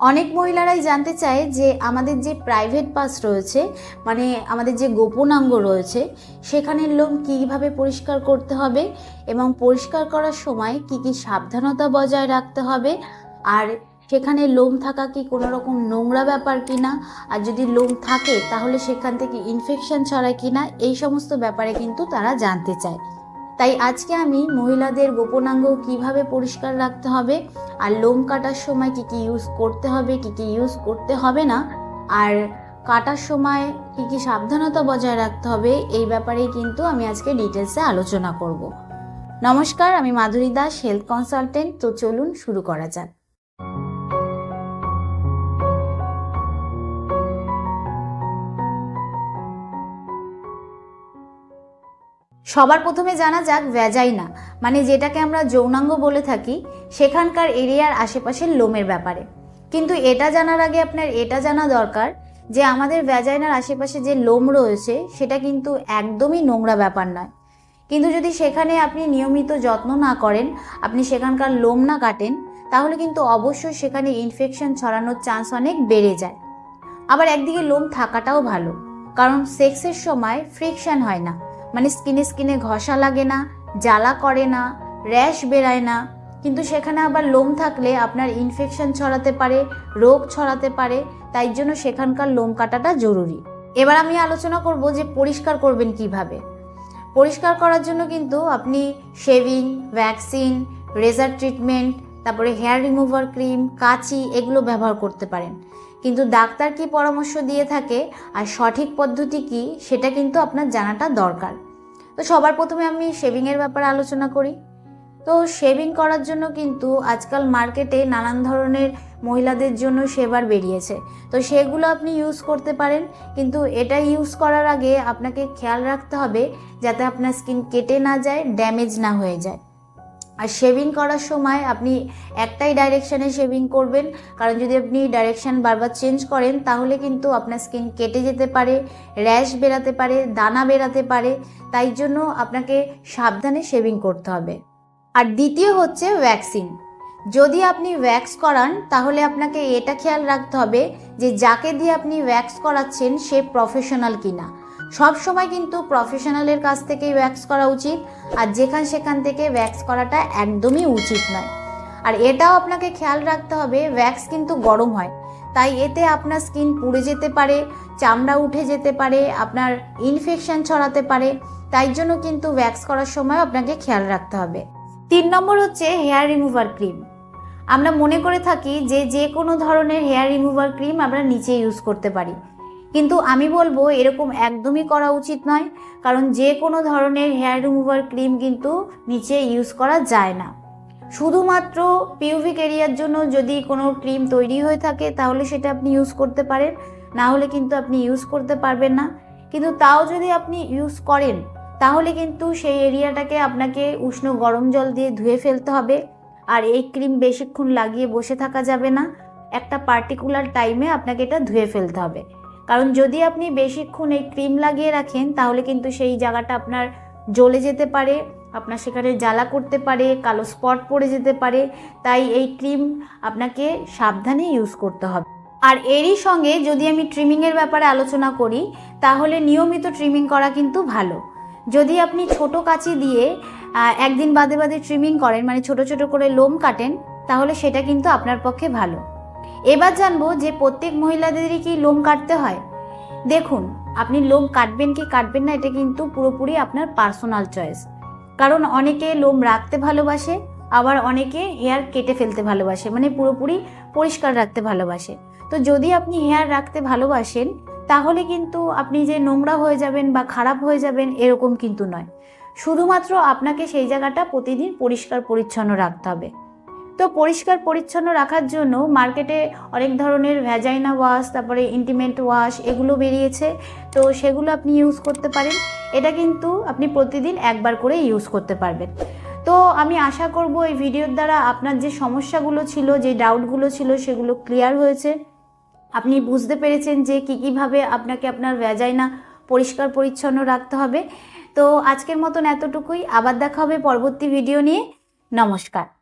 অনেক মহিলারাই জানতে চায় যে আমাদের যে প্রাইভেট পাস রয়েছে মানে আমাদের যে গোপনাঙ্গ রয়েছে, সেখানের লোম কীভাবে পরিষ্কার করতে হবে এবং পরিষ্কার করার সময় কি কি সাবধানতা বজায় রাখতে হবে? আর সেখানে লোম থাকা কি কোনো রকম নোংরা ব্যাপার কিনা? আর যদি লোম থাকে, তাহলে সেখান থেকে ইনফেকশন ছড়ায় কিনা? এই সমস্ত ব্যাপারে কিন্তু তারা জানতে চায়। তাই আজকে আমি মহিলাদের গোপনাঙ্গ কীভাবে পরিষ্কার রাখতে হবে? আর লোম কাটার সময় কি কি ইউজ করতে হবে, কি কি ইউজ করতে হবে না? আর কাটার সময় কি কি সাবধানতা বজায় রাখতে হবে? এই ব্যাপারে কিন্তু আমি আজকে ডিটেলসে আলোচনা করব। নমস্কার, আমি মাধুরী দাস হেলথ কনসালটেন্ট তো চলুন শুরু করা যাক। সবার প্রথমে জানা যাক ভ্যাজাইনা মানে যেটাকে আমরা যৌনাঙ্গ বলে থাকি, সেখানকার এরিয়ার আশেপাশের লোমের ব্যাপারে। কিন্তু এটা জানার আগে আপনার এটা জানা দরকার যে আমাদের ভ্যাজাইনার আশেপাশে যে লোম রয়েছে, সেটা কিন্তু একদমই নোংরা ব্যাপার নয়। কিন্তু যদি সেখানে আপনি নিয়মিত যত্ন না করেন, আপনি সেখানকার লোম না কাটেন, তাহলে কিন্তু অবশ্যই সেখানে ইনফেকশন ছড়ানোর চান্স অনেক বেড়ে যায়। আবার একদিকে লোম থাকাটাও ভালো, কারণ সেক্সের সময় ফ্রিকশন হয় না। মানে স্কিনে স্কিনে ঘষা লাগে না, জ্বালা করে না, র্যাশ বেরায় না। কিন্তু সেখানে আবার লোম থাকলে আপনার ইনফেকশন ছড়াতে পারে, রোগ ছড়াতে পারে, তাই জন্য সেখানকার লোম কাটাটা জরুরি। এবার আমি আলোচনা করব যে পরিষ্কার করবেন কীভাবে। পরিষ্কার করার জন্য কিন্তু আপনি শেভিং ভ্যাকসিন রেজার ট্রিটমেন্ট তারপরে হেয়ার রিমুভার ক্রিম কাঁচি, এগুলো ব্যবহার করতে পারেন। কিন্তু ডাক্তার কি পরামর্শ দিয়ে থাকে আর সঠিক পদ্ধতি কি, সেটা কিন্তু আপনার জানাটা দরকার। তো সবার প্রথমে আমি শেভিংয়ের ব্যাপারে আলোচনা করি। তো শেভিং করার জন্য কিন্তু আজকাল মার্কেটে নানান ধরনের মহিলাদের জন্য সেবার বেরিয়েছে। তো সেগুলো আপনি ইউজ করতে পারেন, কিন্তু এটা ইউজ করার আগে আপনাকে খেয়াল রাখতে হবে যাতে আপনার স্কিন কেটে না যায় ড্যামেজ না হয়ে যায়। আর শেভিং করার সময় আপনি একটাই ডাইরেকশানে শেভিং করবেন। কারণ যদি আপনি ডাইরেকশান বারবার চেঞ্জ করেন, তাহলে কিন্তু আপনার স্কিন কেটে যেতে পারে র্যাশ বেরাতে পারে, দানা বেরাতে পারে। তাই জন্য আপনাকে সাবধানে শেভিং করতে হবে। আর দ্বিতীয় হচ্ছে ভ্যাকসিন যদি আপনি ভ্যাক্স করান, তাহলে আপনাকে এটা খেয়াল রাখতে হবে যে যাকে দিয়ে আপনি ভ্যাক্স করাচ্ছেন, সে প্রফেশনাল কিনা। সব সময় কিন্তু প্রফেশনালের কাছ থেকেই ভ্যাক্স করা উচিত, আর যেখান সেখান থেকে ভ্যাক্স করাটা একদমই উচিত নয়। আর এটাও আপনাকে খেয়াল রাখতে হবে ভ্যাক্স কিন্তু গরম হয়, তাই এতে আপনার স্কিন পুড়ে যেতে পারে, চামড়া উঠে যেতে পারে, আপনার ইনফেকশন ছড়াতে পারে, তাই জন্য কিন্তু ভ্যাক্স করার সময় আপনাকে খেয়াল রাখতে হবে। তিন নম্বর হচ্ছে হেয়ার রিমুভার ক্রিম আমরা মনে করে থাকি যে যে কোনো ধরনের হেয়ার রিমুভার ক্রিম আমরা নিচে ইউজ করতে পারি। কিন্তু আমি বলব, এরকম একদমই করা উচিত নয়। কারণ যে কোনো ধরনের হেয়ার রিমুভার ক্রিম কিন্তু নিচে ইউজ করা যায় না। শুধুমাত্র পিউভিক এরিয়ার জন্য যদি কোনো ক্রিম তৈরি হয়ে থাকে, তাহলে সেটা আপনি ইউজ করতে পারেন। না হলে কিন্তু আপনি ইউজ করতে পারবেন না। কিন্তু তাও যদি আপনি ইউজ করেন, তাহলে কিন্তু সেই এরিয়াটাকে আপনাকে উষ্ণ গরম জল দিয়ে ধুয়ে ফেলতে হবে। আর এই ক্রিম বেশিক্ষণ লাগিয়ে বসে থাকা যাবে না। একটা পার্টিকুলার টাইমে আপনাকে এটা ধুয়ে ফেলতে হবে। কারণ যদি আপনি বেশিক্ষণ এই ক্রিম লাগিয়ে রাখেন, তাহলে কিন্তু সেই জায়গাটা আপনার জ্বলে যেতে পারে, আপনার সেখানে জ্বালা করতে পারে, কালো স্পট পড়ে যেতে পারে। তাই এই ক্রিম আপনাকে সাবধানে ইউজ করতে হবে। আর এরই সঙ্গে যদি আমি ট্রিমিংয়ের ব্যাপারে আলোচনা করি, তাহলে নিয়মিত ট্রিমিং করা কিন্তু ভালো। যদি আপনি ছোট কাঁচি দিয়ে একদিন বাদে বাদে ট্রিমিং করেন মানে ছোট ছোট করে লোম কাটেন, তাহলে সেটা কিন্তু আপনার পক্ষে ভালো। এবার জানব যে প্রত্যেক মহিলাদেরই কি লোম কাটতে হয়। দেখুন, আপনি লোম কাটবেন কি কাটবেন না, এটা কিন্তু পুরোপুরি আপনার পার্সোনাল চয়েস। কারণ অনেকে লোম রাখতে ভালোবাসে, আবার অনেকে হেয়ার কেটে ফেলতে ভালোবাসে মানে পুরোপুরি পরিষ্কার রাখতে ভালোবাসে। তো যদি আপনি হেয়ার রাখতে ভালোবাসেন, তাহলে কিন্তু আপনি যে নোংরা হয়ে যাবেন বা খারাপ হয়ে যাবেন, এরকম কিন্তু নয়। শুধুমাত্র আপনাকে সেই জায়গাটা প্রতিদিন পরিষ্কার পরিচ্ছন্ন রাখতে হবে। তো পরিষ্কার, পরিচ্ছন্ন রাখার জন্য মার্কেটে অনেক ধরনের ভ্যাজাইনা ওয়াশ তারপরে ইন্টিমেন্ট ওয়াশ এগুলো বেরিয়েছে। তো সেগুলো আপনি ইউজ করতে পারেন। এটা কিন্তু আপনি প্রতিদিন একবার করে ইউজ করতে পারবেন। তো আমি আশা করব এই ভিডিওর দ্বারা আপনার যে সমস্যাগুলো ছিল, যে ডাউটগুলো ছিল, সেগুলো ক্লিয়ার হয়েছে। আপনি বুঝতে পেরেছেন যে কী, কীভাবে আপনাকে আপনার ভ্যাজাইনা পরিষ্কার, পরিচ্ছন্ন রাখতে হবে। তো আজকের মতন এতটুকুই। আবার দেখা হবে পরবর্তী ভিডিও নিয়ে। নমস্কার।